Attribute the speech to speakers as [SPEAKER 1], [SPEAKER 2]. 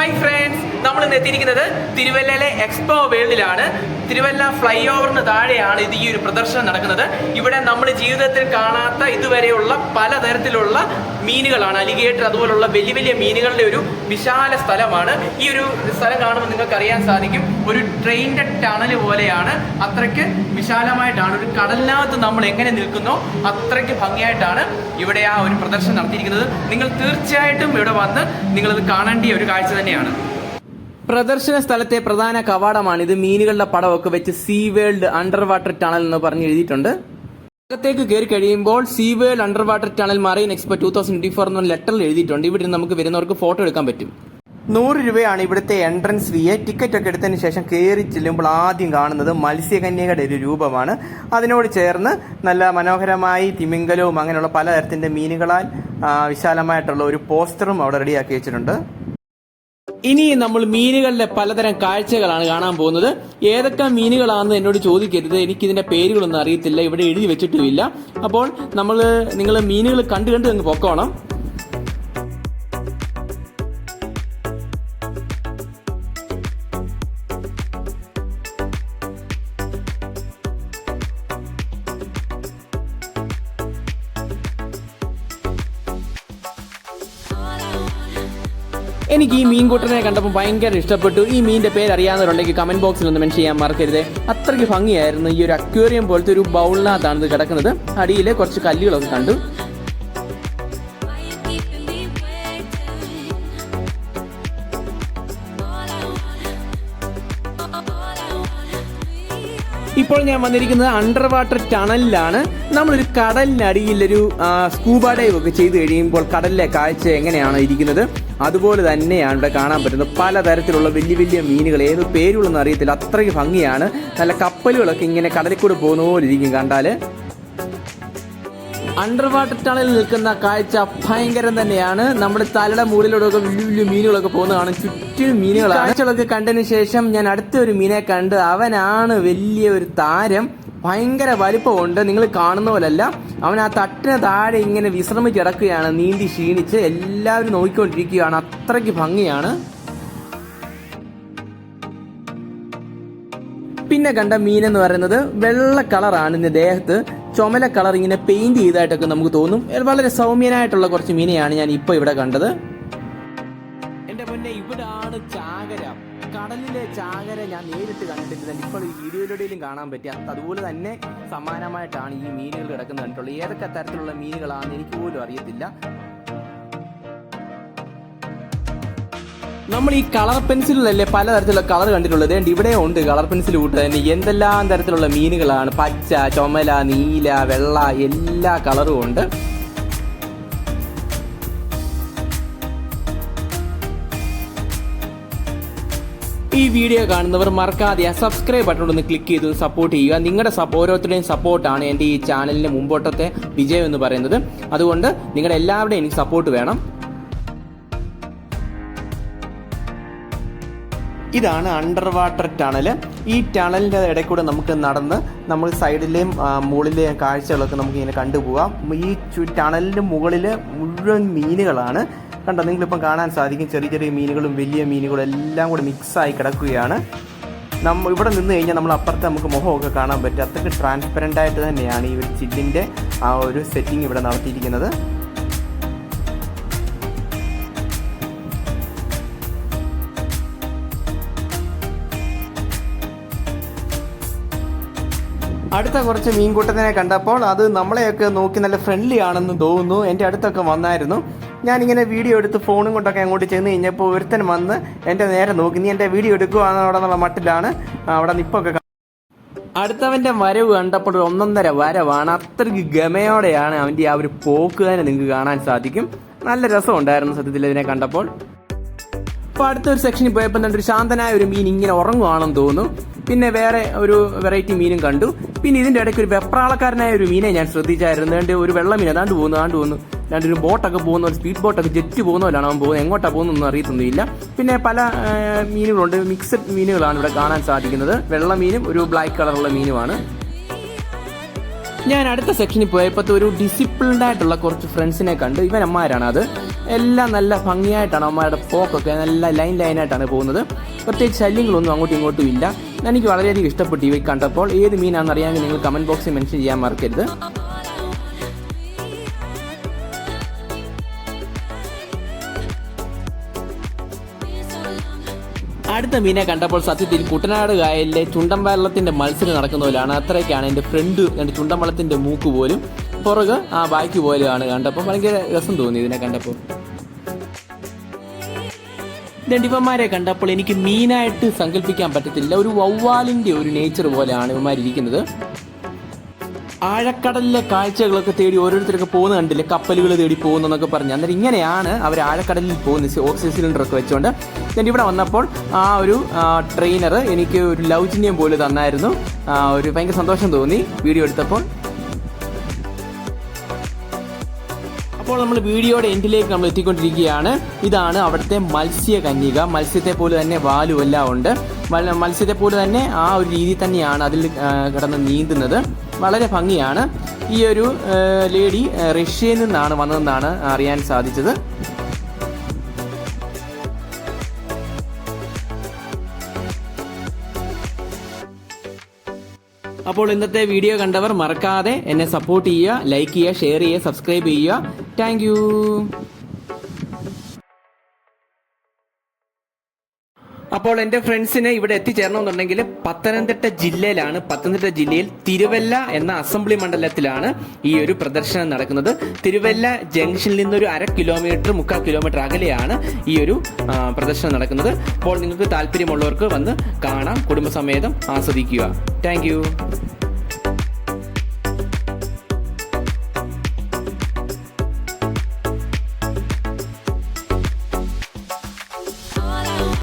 [SPEAKER 1] Hi friends നമ്മൾ ഇന്ന് എത്തിയിരിക്കുന്നത് തിരുവല്ലയിലെ എക്സ്പോ വേൾഡിലാണ്. തിരുവല്ല ഫ്ലൈ ഓവറിന് താഴെയാണ് ഇത് ഈ ഒരു പ്രദർശനം നടക്കുന്നത്. ഇവിടെ നമ്മൾ ജീവിതത്തിൽ കാണാത്ത ഇതുവരെയുള്ള പലതരത്തിലുള്ള മീനുകളാണ്. അലിഗേറ്റർ അതുപോലുള്ള വലിയ വലിയ മീനുകളുടെ ഒരു വിശാല സ്ഥലമാണ്. ഈ ഒരു സ്ഥലം കാണുമ്പോൾ നിങ്ങൾക്ക് അറിയാൻ സാധിക്കും. ഒരു ട്രെയിന്റെ ടണൽ പോലെയാണ്. അത്രയ്ക്ക് വിശാലമായിട്ടാണ്. ഒരു കടലിനകത്ത് നമ്മൾ എങ്ങനെ നിൽക്കുന്നോ അത്രയ്ക്ക് ഭംഗിയായിട്ടാണ് ഇവിടെ ആ ഒരു പ്രദർശനം നടത്തിയിരിക്കുന്നത്. നിങ്ങൾ തീർച്ചയായിട്ടും ഇവിടെ വന്ന് നിങ്ങളത് കാണേണ്ട ഒരു കാഴ്ച തന്നെയാണ്. പ്രദർശന സ്ഥലത്തെ പ്രധാന കവാടമാണ് ഇത് മീനുകളുടെ പടമൊക്കെ വെച്ച് sea world under water tunnel എന്ന് പറഞ്ഞ് എഴുതിയിട്ടുണ്ട്. അകത്തേക്ക് കയറി കഴിയുമ്പോൾ sea world under water tunnel marine expo two thousand twenty four എന്ന ലെറ്ററിൽ എഴുതിയിട്ടുണ്ട്. ഇവിടെ നിന്ന് നമുക്ക് വരുന്നവർക്ക് ഫോട്ടോ എടുക്കാൻ പറ്റും. നൂറ് രൂപയാണ് ഇവിടുത്തെ എൻട്രൻസ് ഫീ ടിക്കറ്റ് ഒക്കെ എടുത്തതിന് ശേഷം കയറി ചെല്ലുമ്പോൾ ആദ്യം കാണുന്നത് മത്സ്യകന്യകയുടെ ഒരു രൂപമാണ്. അതിനോട് ചേർന്ന് നല്ല മനോഹരമായി തിമിംഗലവും അങ്ങനെയുള്ള പലതരത്തിന്റെ മീനുകളാൽ വിശാലമായിട്ടുള്ള ഒരു പോസ്റ്ററും അവിടെ റെഡിയാക്കി വെച്ചിട്ടുണ്ട്. ഇനി നമ്മൾ മീനുകളുടെ പലതരം കാഴ്ചകളാണ് കാണാൻ പോകുന്നത്. ഏതൊക്കെ മീനുകളാണെന്ന് എന്നോട് ചോദിക്കരുത്. എനിക്ക് ഇതിന്റെ പേരുകളൊന്നും അറിയത്തില്ല. ഇവിടെ എഴുതി വെച്ചിട്ടുമില്ല. അപ്പോൾ നമ്മൾ നിങ്ങൾ മീനുകൾ കണ്ടു കണ്ട് അങ്ങ് പൊക്കോണം. എനിക്ക് ഈ മീൻകൂട്ടനെ കണ്ടപ്പോൾ ഭയങ്കര ഇഷ്ടപ്പെട്ടു. ഈ മീനിന്റെ പേര് അറിയാവുന്നവരുണ്ടെങ്കിൽ കമന്റ് ബോക്സിൽ ഒന്ന് മെൻഷൻ ചെയ്യാൻ മറക്കരുത്. അത്രയ്ക്ക് ഭംഗിയായിരുന്നു. ഈ ഒരു അക്വേറിയം പോലത്തെ ഒരു ബൗളിനകത്താണ് ഇത് കിടക്കുന്നത്. അടിയിൽ കുറച്ച് കല്ലുകളൊക്കെ കണ്ടു. ഇപ്പോൾ ഞാൻ വന്നിരിക്കുന്നത് അണ്ടർ വാട്ടർ ടണലിലാണ് നമ്മളൊരു കടലിനടിയിൽ ഒരു സ്കൂബ ഡൈവ് ഒക്കെ ചെയ്ത് കഴിയുമ്പോൾ കടലിലെ കാഴ്ച എങ്ങനെയാണ് ഇരിക്കുന്നത് അതുപോലെ തന്നെയാണ് ഇവിടെ കാണാൻ പറ്റുന്നത്. പലതരത്തിലുള്ള വലിയ വലിയ മീനുകൾ ഏത് പേരുകളൊന്നും അറിയത്തില്ല. അത്രയ്ക്ക് ഭംഗിയാണ്. നല്ല കപ്പലുകളൊക്കെ ഇങ്ങനെ കടലിൽ കൂടെ പോകുന്ന പോലെ ഇരിക്കും കണ്ടാൽ. അണ്ടർ വാട്ടർ ടണലിൽ നിൽക്കുന്ന കാഴ്ച ഭയങ്കരം തന്നെയാണ്. നമ്മുടെ തലയുടെ മുകളിലൂടെയൊക്കെ വലിയ വലിയ മീനുകളൊക്കെ പോകുന്ന കാണും ചുറ്റും മീനുകളാണ്. കാഴ്ചകളൊക്കെ കണ്ടതിന് ശേഷം ഞാൻ അടുത്ത ഒരു മീനെ കണ്ട് അവനാണ് വലിയ ഒരു താരം. ഭയങ്കര വലിപ്പമുണ്ട്. നിങ്ങൾ കാണുന്ന പോലല്ല. അവൻ ആ തട്ടിന് താഴെ ഇങ്ങനെ വിശ്രമിച്ച് കിടക്കുകയാണ്. നീന്തി ക്ഷീണിച്ച് എല്ലാവരും നോക്കിക്കൊണ്ടിരിക്കുകയാണ്. അത്രയ്ക്ക് ഭംഗിയാണ്. പിന്നെ കണ്ട മീൻ എന്ന് പറയുന്നത് വെള്ള കളറാണ് ഇതിന്റെ ദേഹത്ത്. ചുമല കളർ ഇങ്ങനെ പെയിന്റ് ചെയ്തായിട്ടൊക്കെ നമുക്ക് തോന്നും. വളരെ സൗമ്യനായിട്ടുള്ള കുറച്ച് മീനെയാണ് ഞാൻ ഇപ്പൊ ഇവിടെ കണ്ടത്. എന്റെ മുന്നേ ഇവിടാണ് ചാകര. കടലിലെ ചാകര ഞാൻ നേരിട്ട് കണ്ടിട്ടില്ല. ഇപ്പോൾ ഈ വീഡിയോയിലൂടെയും കാണാൻ പറ്റി അതുപോലെ തന്നെ സമാനമായിട്ടാണ് ഈ മീനുകൾ കിടക്കുന്നത് കണ്ടിട്ടുള്ളത്. ഏതൊക്കെ തരത്തിലുള്ള മീനുകളാണെന്ന് എനിക്ക് പോലും അറിയത്തില്ല. നമ്മൾ ഈ കളർ പെൻസിലിലല്ലേ പലതരത്തിലുള്ള കളർ കണ്ടിട്ടുള്ളത്? ഇവിടെ ഉണ്ട് കളർ പെൻസിൽ കൂട്ട് തന്നെ. എന്തെല്ലാം തരത്തിലുള്ള മീനുകളാണ്? പച്ച ചുമല നീല വെള്ള എല്ലാ കളറും ഉണ്ട്. ഈ വീഡിയോ കാണുന്നവർ മറക്കാതെ ആ സബ്സ്ക്രൈബ് ബട്ടൺ ഒന്ന് ക്ലിക്ക് ചെയ്ത് സപ്പോർട്ട് ചെയ്യുക. നിങ്ങളുടെ ഓരോരുത്തരുടെയും സപ്പോർട്ടാണ് എന്റെ ഈ ചാനലിന്റെ മുമ്പോട്ടത്തെ വിജയം എന്ന് പറയുന്നത്. അതുകൊണ്ട് നിങ്ങളുടെ എല്ലാവരുടെയും എനിക്ക് സപ്പോർട്ട് വേണം. ഇതാണ് അണ്ടർ വാട്ടർ ടണൽ ഈ ടണലിന്റെ ഇടയിൽ കൂടെ നമുക്ക് നടന്ന് നമ്മൾ സൈഡിലെയും മുകളിലെയും കാഴ്ചകളൊക്കെ നമുക്ക് ഇങ്ങനെ കണ്ടുപോകാം ഈ ടണലിന്റെ മുകളിൽ മുഴുവൻ മീനുകളാണ്. കണ്ടോ നിങ്ങളിപ്പം കാണാൻ സാധിക്കും ചെറിയ ചെറിയ മീനുകളും വലിയ മീനുകളും എല്ലാം കൂടെ മിക്സായി കിടക്കുകയാണ്. നമ്മൾ ഇവിടെ നിന്ന് കഴിഞ്ഞാൽ നമ്മൾ അപ്പുറത്ത് നമുക്ക് മുഖമൊക്കെ കാണാൻ പറ്റും. അത്രയ്ക്ക് ട്രാൻസ്പെറന്റ് ആയിട്ട് തന്നെയാണ് ഈ ഒരു ചില്ലിന്റെ ആ ഒരു സെറ്റിംഗ് ഇവിടെ നടത്തിയിരിക്കുന്നത്. അടുത്ത കുറച്ച് മീൻകൂട്ടത്തിനെ കണ്ടപ്പോൾ അത് നമ്മളെയൊക്കെ നോക്കി നല്ല ഫ്രണ്ട്ലി ആണെന്ന് തോന്നുന്നു. എന്റെ അടുത്തൊക്കെ വന്നായിരുന്നു. ഞാനിങ്ങനെ വീഡിയോ എടുത്ത് ഫോണും കൊണ്ടൊക്കെ അങ്ങോട്ട് ചെന്ന് കഴിഞ്ഞപ്പോൾ ഒരുത്തൻ വന്ന് എന്റെ നേരെ നോക്കി നീ എന്റെ വീഡിയോ എടുക്കുകയാണെന്നുള്ള മട്ടിലാണ്. അവിടെ നിപ്പൊക്കെ അടുത്തവന്റെ വരവ് കണ്ടപ്പോൾ ഒന്നൊന്നര വരവാണ്. അത്രയ്ക്ക് ഗമയോടെയാണ് അവന്റെ ആ ഒരു പോക്ക് തന്നെ നിങ്ങൾക്ക് കാണാൻ സാധിക്കും. നല്ല രസമുണ്ടായിരുന്നു സത്യത്തിൽ ഇതിനെ കണ്ടപ്പോൾ. അപ്പോൾ അടുത്തൊരു സെക്ഷനിൽ പോയപ്പോൾ എന്താ ഒരു ശാന്തനായ ഒരു മീൻ ഇങ്ങനെ ഉറങ്ങുവാണെന്ന് തോന്നുന്നു. പിന്നെ വേറെ ഒരു വെറൈറ്റി മീനും കണ്ടു. പിന്നെ ഇതിന്റെ ഇടയ്ക്ക് ഒരു വെപ്രാളക്കാരനായ ഒരു മീനെ ഞാൻ ശ്രദ്ധിച്ചായിരുന്നു. രണ്ട് ഒരു വെള്ള മീൻ അതാണ്ട് പോകുന്നു അതാണ്ട് പോകുന്നു. രണ്ട് ഒരു ബോട്ടൊക്കെ പോകുന്ന ഒരു സ്പീഡ് ബോട്ടൊക്കെ ജെറ്റ് പോകുന്ന പോലെയാണ് അവൻ പോകുന്നത്. എങ്ങോട്ടാണ് പോകുന്നൊന്നും അറിയത്തൊന്നുമില്ല. പിന്നെ പല മീനുകളുണ്ട്. മിക്സഡ് മീനുകളാണ് ഇവിടെ കാണാൻ സാധിക്കുന്നത്. വെള്ള മീനും ഒരു ബ്ലാക്ക് കളറുള്ള മീനുമാണ്. ഞാൻ അടുത്ത സെക്ഷനിൽ പോയപ്പോൾ ഒരു ഡിസിപ്ലിൻഡ് ആയിട്ടുള്ള കുറച്ച് ഫ്രണ്ട്സിനെ കണ്ട്. ഇവനമ്മമാരാണ് അത് എല്ലാം നല്ല ഭംഗിയായിട്ടാണ് അമ്മയുടെ പോക്കൊക്കെ നല്ല ലൈൻ ലൈനായിട്ടാണ് പോകുന്നത്. പ്രത്യേകിച്ച് ശല്യങ്ങളൊന്നും അങ്ങോട്ടും ഇങ്ങോട്ടും ഇല്ല. എനിക്ക് വളരെയധികം ഇഷ്ടപ്പെട്ടു ഇവയ്ക്ക് കണ്ടപ്പോൾ. ഏത് മീനാണെന്ന് അറിയാമെങ്കിൽ നിങ്ങൾ കമന്റ് ബോക്സിൽ മെൻഷൻ ചെയ്യാൻ മറക്കരുത്. അടുത്ത മീനെ കണ്ടപ്പോൾ സത്യത്തിൽ കുട്ടനാട് കായലിലെ ചുണ്ടൻ മത്സരം നടക്കുന്ന പോലെയാണ് അത്രയ്ക്കാണ് എന്റെ ഫ്രണ്ട് എന്റെ ചുണ്ടൻ മൂക്ക് പോലും. പുറകെ ആ ബാക്ക് പോലെയാണ് കണ്ടപ്പോൾ ഭയങ്കര രസം തോന്നി ഇതിനെ കണ്ടപ്പോൾ ദണ്ടിപ്പന്മാരെ കണ്ടപ്പോൾ എനിക്ക് മീനായിട്ട് സങ്കല്പിക്കാൻ പറ്റത്തില്ല. ഒരു വവ്വാലിന്റെ ഒരു നേച്ചർ പോലെയാണ് ഇവന്മാർ ഇരിക്കുന്നത് ആഴക്കടലിലെ കാഴ്ചകളൊക്കെ തേടി ഓരോരുത്തരൊക്കെ പോകുന്ന കണ്ടില്ല? കപ്പലുകൾ തേടി പോകുന്നതെന്നൊക്കെ പറഞ്ഞു. അന്നേരം ഇങ്ങനെയാണ് അവർ ആഴക്കടലിൽ പോകുന്നത്. ഓക്സിജൻ സിലിണ്ടർ ഒക്കെ വെച്ചുകൊണ്ട് ഞാൻ ഇവിടെ വന്നപ്പോൾ ആ ഒരു ട്രെയിനർ എനിക്ക് ഒരു ലൗചിന്യം പോലെ തന്നായിരുന്നു. ഒരു ഭയങ്കര സന്തോഷം തോന്നി. വീഡിയോ എടുത്തപ്പോൾ അപ്പോൾ നമ്മൾ വീഡിയോയുടെ എൻഡിലേക്ക് നമ്മൾ എത്തിക്കൊണ്ടിരിക്കുകയാണ്. ഇതാണ് അവിടുത്തെ മത്സ്യ കന്യക. മത്സ്യത്തെ പോലെ തന്നെ വാലു എല്ലാം ഉണ്ട്. മത്സ്യത്തെ പോലെ തന്നെ ആ ഒരു രീതി തന്നെയാണ് അതിൽ കിടന്ന് നീന്തുന്നത്. വളരെ ഭംഗിയാണ്. ഈ ഒരു ലേഡി റഷ്യയിൽ നിന്നാണ് വന്നതെന്നാണ് അറിയാൻ സാധിച്ചത്. അപ്പോൾ ഇന്നത്തെ വീഡിയോ കണ്ടവർ മറക്കാതെ എന്നെ സപ്പോർട്ട് ചെയ്യുക ലൈക്ക് ചെയ്യുക ഷെയർ ചെയ്യുക സബ്സ്ക്രൈബ് ചെയ്യുക. താങ്ക് അപ്പോൾ എന്റെ ഫ്രണ്ട്സിന് ഇവിടെ എത്തിച്ചേരണമെന്നുണ്ടെങ്കിൽ പത്തനംതിട്ട ജില്ലയിലാണ് പത്തനംതിട്ട ജില്ലയിൽ തിരുവല്ല എന്ന അസംബ്ലി മണ്ഡലത്തിലാണ് ഈ ഒരു പ്രദർശനം നടക്കുന്നത്. തിരുവല്ല ജംഗ്ഷനിൽ നിന്നൊരു അര കിലോമീറ്റർ മുക്കാൽ കിലോമീറ്റർ അകലെയാണ് ഈ ഒരു പ്രദർശനം നടക്കുന്നത്. അപ്പോൾ നിങ്ങൾക്ക് താല്പര്യമുള്ളവർക്ക് വന്ന് കാണാം കുടുംബസമേതം ആസ്വദിക്കുക. താങ്ക്